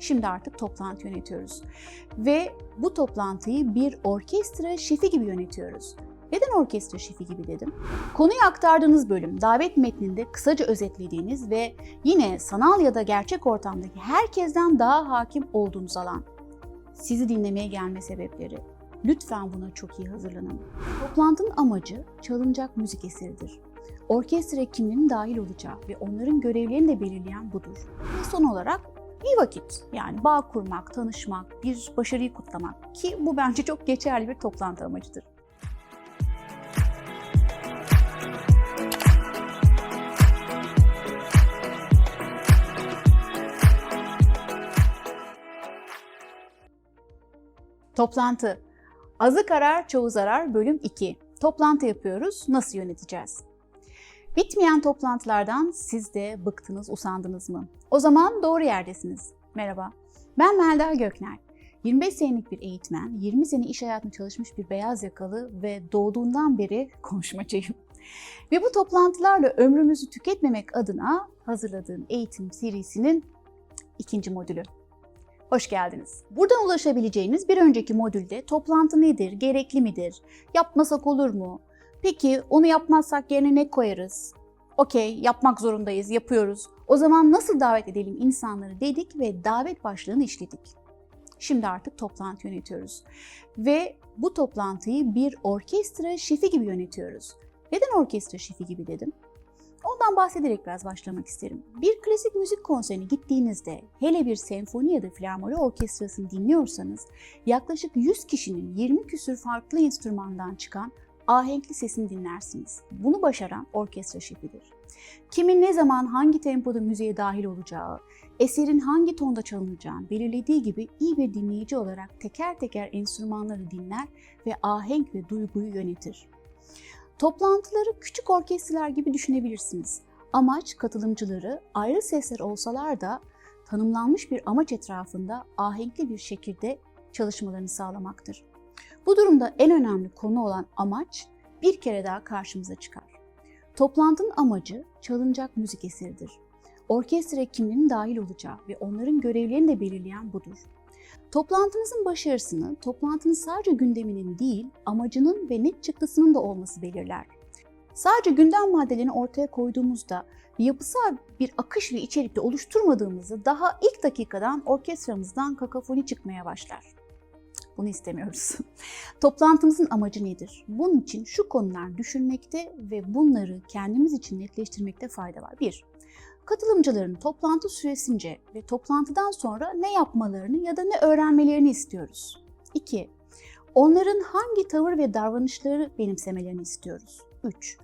Şimdi artık toplantı yönetiyoruz. Ve bu toplantıyı bir orkestra şefi gibi yönetiyoruz. Neden orkestra şefi gibi dedim? Konuyu aktardığınız bölüm, davet metninde kısaca özetlediğiniz ve yine sanal ya da gerçek ortamdaki herkesten daha hakim olduğunuz alan. Sizi dinlemeye gelme sebepleri. Lütfen buna çok iyi hazırlanın. Toplantının amacı çalınacak müzik eseridir. Orkestra kimlerin dahil olacağı ve onların görevlerini de belirleyen budur. Ve son olarak bir vakit yani bağ kurmak, tanışmak, bir başarıyı kutlamak ki bu bence çok geçerli bir toplantı amacıdır. Toplantı. Azı karar, çoğu zarar bölüm 2. Toplantı yapıyoruz, nasıl yöneteceğiz? Bitmeyen toplantılardan siz de bıktınız, usandınız mı? O zaman doğru yerdesiniz. Merhaba, ben Melda Gökner. 25 senelik bir eğitmen, 20 sene iş hayatında çalışmış bir beyaz yakalı ve doğduğundan beri konuşmacıyım. Ve bu toplantılarla ömrümüzü tüketmemek adına hazırladığım eğitim serisinin ikinci modülü. Hoş geldiniz. Buradan ulaşabileceğiniz bir önceki modülde toplantı nedir, gerekli midir, yapmasak olur mu, peki onu yapmazsak yerine ne koyarız, okey yapmak zorundayız, yapıyoruz, o zaman nasıl davet edelim insanları dedik ve davet başlığını işledik. Şimdi artık toplantı yönetiyoruz ve bu toplantıyı bir orkestra şefi gibi yönetiyoruz. Neden orkestra şefi gibi dedim? Ondan bahsederek biraz başlamak isterim. Bir klasik müzik konserine gittiğinizde hele bir senfoni ya da filarmoni orkestrasını dinliyorsanız yaklaşık 100 kişinin 20 küsür farklı enstrümandan çıkan ahenkli sesini dinlersiniz. Bunu başaran orkestra şefidir. Kimin ne zaman hangi tempoda müziğe dahil olacağı, eserin hangi tonda çalınacağını belirlediği gibi iyi bir dinleyici olarak teker teker enstrümanları dinler ve ahenk ve duyguyu yönetir. Toplantıları küçük orkestralar gibi düşünebilirsiniz. Amaç katılımcıları ayrı sesler olsalar da tanımlanmış bir amaç etrafında ahenkli bir şekilde çalışmalarını sağlamaktır. Bu durumda en önemli konu olan amaç bir kere daha karşımıza çıkar. Toplantının amacı çalınacak müzik eseridir. Orkestra kimlerin dahil olacağı ve onların görevlerini de belirleyen budur. Toplantınızın başarısını toplantının sadece gündeminin değil, amacının ve net çıktısının da olması belirler. Sadece gündem maddelerini ortaya koyduğumuzda yapısal bir akış ve içerikte oluşturmadığımızı daha ilk dakikadan orkestramızdan kakafoni çıkmaya başlar. Bunu istemiyoruz. Toplantımızın amacı nedir? Bunun için şu konular düşünmekte ve bunları kendimiz için netleştirmekte fayda var. 1. Katılımcıların toplantı süresince ve toplantıdan sonra ne yapmalarını ya da ne öğrenmelerini istiyoruz. 2. Onların hangi tavır ve davranışları benimsemelerini istiyoruz. 3.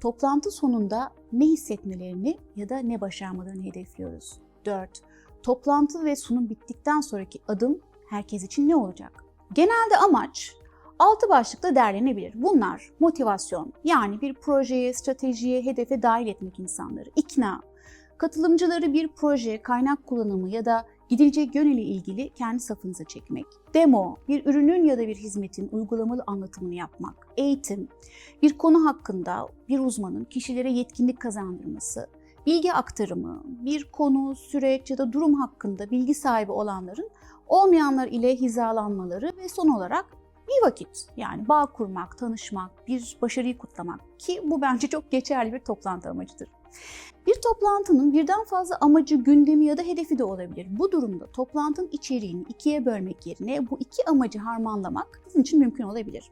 Toplantı sonunda ne hissetmelerini ya da ne başarmalarını hedefliyoruz. 4. Toplantı ve sunum bittikten sonraki adım herkes için ne olacak? Genelde amaç altı başlıkta derlenebilir. Bunlar motivasyon, yani bir projeye, stratejiye, hedefe dahil etmek insanları, ikna, katılımcıları bir proje, kaynak kullanımı ya da gidilecek yön ile ilgili kendi safınıza çekmek. Demo, bir ürünün ya da bir hizmetin uygulamalı anlatımını yapmak. Eğitim, bir konu hakkında bir uzmanın kişilere yetkinlik kazandırması. Bilgi aktarımı, bir konu, süreç ya da durum hakkında bilgi sahibi olanların olmayanlar ile hizalanmaları ve son olarak bir vakit yani bağ kurmak, tanışmak, bir başarıyı kutlamak ki bu bence çok geçerli bir toplantı amacıdır. Bir toplantının birden fazla amacı, gündemi ya da hedefi de olabilir. Bu durumda toplantının içeriğini ikiye bölmek yerine bu iki amacı harmanlamak sizin için mümkün olabilir.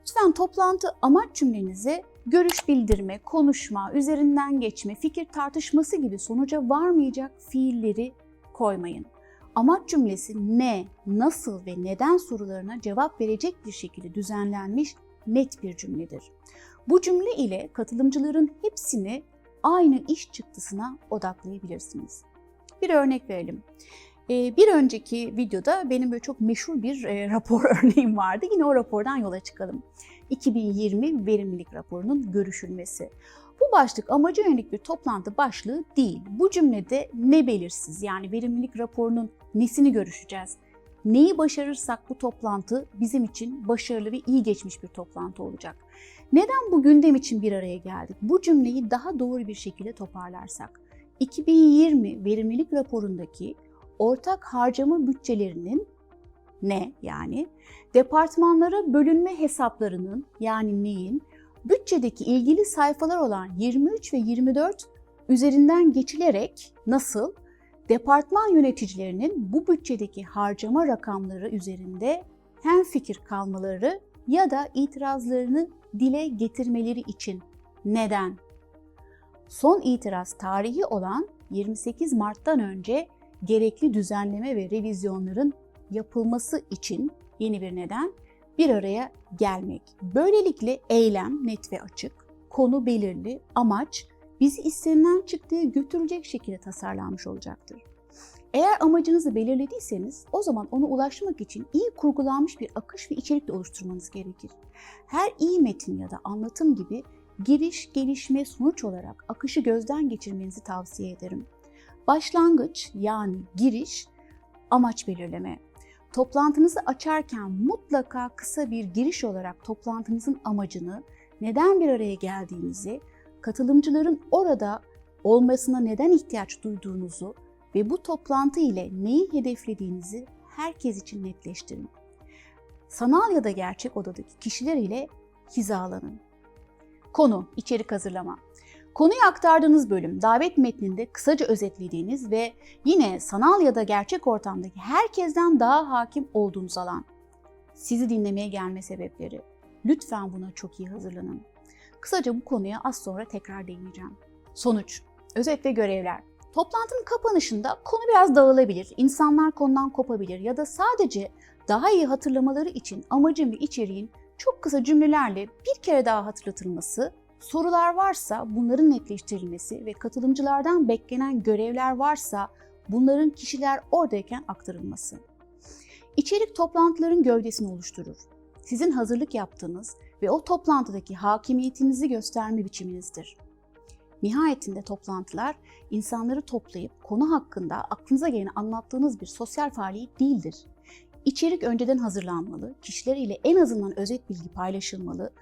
Lütfen toplantı amaç cümlenize görüş bildirme, konuşma, üzerinden geçme, fikir tartışması gibi sonuca varmayacak fiilleri koymayın. Amaç cümlesi ne, nasıl ve neden sorularına cevap verecek bir şekilde düzenlenmiş net bir cümledir. Bu cümle ile katılımcıların hepsini aynı iş çıktısına odaklayabilirsiniz. Bir örnek verelim. Ee, bir önceki videoda benim böyle çok meşhur bir e, rapor örneğim vardı. Yine o rapordan yola çıkalım. 2020 verimlilik raporunun görüşülmesi. Bu başlık amaca yönelik bir toplantı başlığı değil. Bu cümlede ne belirsiz yani verimlilik raporunun nesini görüşeceğiz? Neyi başarırsak bu toplantı bizim için başarılı ve iyi geçmiş bir toplantı olacak. Neden bu gündem için bir araya geldik? Bu cümleyi daha doğru bir şekilde toparlarsak. 2020 verimlilik raporundaki ortak harcama bütçelerinin ne yani departmanlara bölünme hesaplarının yani neyin bütçedeki ilgili sayfalar olan 23 ve 24 üzerinden geçilerek nasıl departman yöneticilerinin bu bütçedeki harcama rakamları üzerinde hem fikir kalmaları ya da itirazlarını dile getirmeleri için neden? Son itiraz tarihi olan 28 Mart'tan önce gerekli düzenleme ve revizyonların yapılması için yeni bir neden bir araya gelmek. Böylelikle eylem net ve açık, konu belirli, amaç bizi istenilen çıktığı götürecek şekilde tasarlanmış olacaktır. Eğer amacınızı belirlediyseniz o zaman ona ulaşmak için iyi kurgulanmış bir akış ve içerik de oluşturmanız gerekir. Her iyi metin ya da anlatım gibi giriş, gelişme, sonuç olarak akışı gözden geçirmenizi tavsiye ederim. Başlangıç yani giriş, amaç belirleme. Toplantınızı açarken mutlaka kısa bir giriş olarak toplantınızın amacını, neden bir araya geldiğinizi, katılımcıların orada olmasına neden ihtiyaç duyduğunuzu ve bu toplantı ile neyi hedeflediğinizi herkes için netleştirin. Sanal ya da gerçek odadaki kişiler ile hizalanın. Konu, içerik hazırlama. Konuyu aktardığınız bölüm, davet metninde kısaca özetlediğiniz ve yine sanal ya da gerçek ortamdaki herkesten daha hakim olduğunuz alan. Sizi dinlemeye gelme sebepleri. Lütfen buna çok iyi hazırlanın. Kısaca bu konuya az sonra tekrar değineceğim. Sonuç, özet ve görevler. Toplantının kapanışında konu biraz dağılabilir, insanlar konudan kopabilir ya da sadece daha iyi hatırlamaları için amacın ve içeriğin çok kısa cümlelerle bir kere daha hatırlatılması, sorular varsa bunların netleştirilmesi ve katılımcılardan beklenen görevler varsa bunların kişiler oradayken aktarılması. İçerik toplantıların gövdesini oluşturur. Sizin hazırlık yaptığınız ve o toplantıdaki hakimiyetinizi gösterme biçiminizdir. Nihayetinde toplantılar insanları toplayıp konu hakkında aklınıza geleni anlattığınız bir sosyal faaliyet değildir. İçerik önceden hazırlanmalı, kişiler ile en azından özet bilgi paylaşılmalı,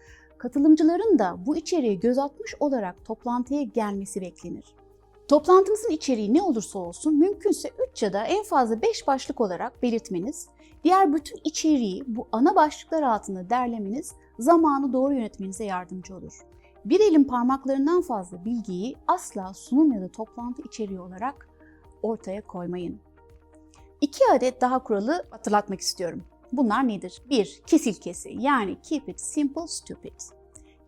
katılımcıların da bu içeriğe göz atmış olarak toplantıya gelmesi beklenir. Toplantınızın içeriği ne olursa olsun mümkünse 3 ya da en fazla 5 başlık olarak belirtmeniz, diğer bütün içeriği bu ana başlıklar altında derlemeniz zamanı doğru yönetmenize yardımcı olur. Bir elin parmaklarından fazla bilgiyi asla sunum ya da toplantı içeriği olarak ortaya koymayın. İki adet daha kuralı hatırlatmak istiyorum. Bunlar nedir? 1. Kesilkesi yani keep it simple stupid.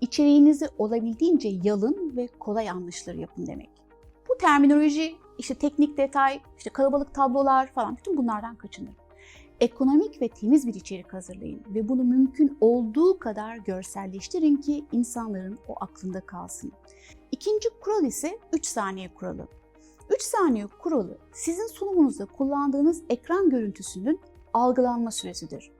İçeriğinizi olabildiğince yalın ve kolay anlaşılır yapın demek. Bu terminoloji, işte teknik detay, işte kalabalık tablolar falan bütün bunlardan kaçının. Ekonomik ve temiz bir içerik hazırlayın ve bunu mümkün olduğu kadar görselleştirin ki insanların o aklında kalsın. İkinci kural ise 3 saniye kuralı. 3 saniye kuralı sizin sunumunuzda kullandığınız ekran görüntüsünün algılanma süresidir.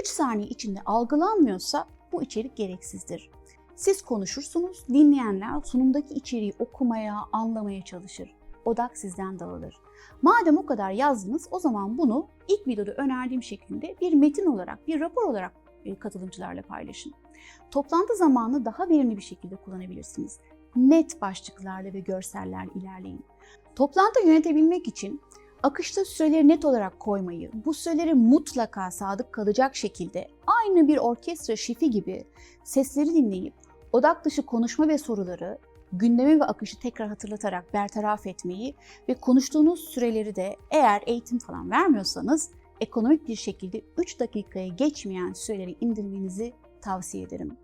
3 saniye içinde algılanmıyorsa bu içerik gereksizdir. Siz konuşursunuz, dinleyenler sunumdaki içeriği okumaya, anlamaya çalışır. Odak sizden dağılır. Madem o kadar yazdınız o zaman bunu ilk videoda önerdiğim şekilde bir metin olarak, bir rapor olarak e, katılımcılarla paylaşın. Toplantı zamanını daha verimli bir şekilde kullanabilirsiniz. Net başlıklarla ve görsellerle ilerleyin. Toplantı yönetebilmek için akışta süreleri net olarak koymayı, bu süreleri mutlaka sadık kalacak şekilde aynı bir orkestra şefi gibi sesleri dinleyip odak dışı konuşma ve soruları gündemi ve akışı tekrar hatırlatarak bertaraf etmeyi ve konuştuğunuz süreleri de eğer eğitim falan vermiyorsanız ekonomik bir şekilde 3 dakikaya geçmeyen süreleri indirmenizi tavsiye ederim.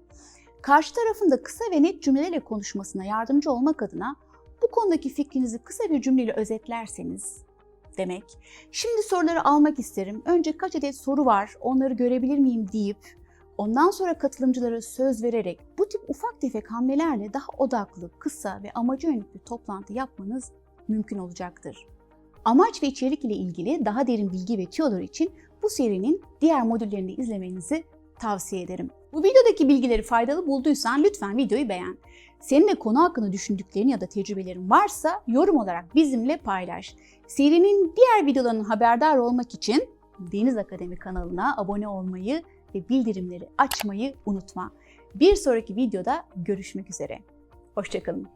Karşı tarafın da kısa ve net cümlelerle konuşmasına yardımcı olmak adına bu konudaki fikrinizi kısa bir cümleyle özetlerseniz demek. Şimdi soruları almak isterim. Önce kaç adet soru var onları görebilir miyim deyip ondan sonra katılımcılara söz vererek bu tip ufak tefek hamlelerle daha odaklı, kısa ve amaca yönelik bir toplantı yapmanız mümkün olacaktır. Amaç ve içerik ile ilgili daha derin bilgi ve tüyolar için bu serinin diğer modüllerini izlemenizi tavsiye ederim. Bu videodaki bilgileri faydalı bulduysan lütfen videoyu beğen. Senin de konu hakkında düşündüklerin ya da tecrübelerin varsa yorum olarak bizimle paylaş. Serinin diğer videolarının haberdar olmak için Deniz Akademi kanalına abone olmayı ve bildirimleri açmayı unutma. Bir sonraki videoda görüşmek üzere. Hoşçakalın.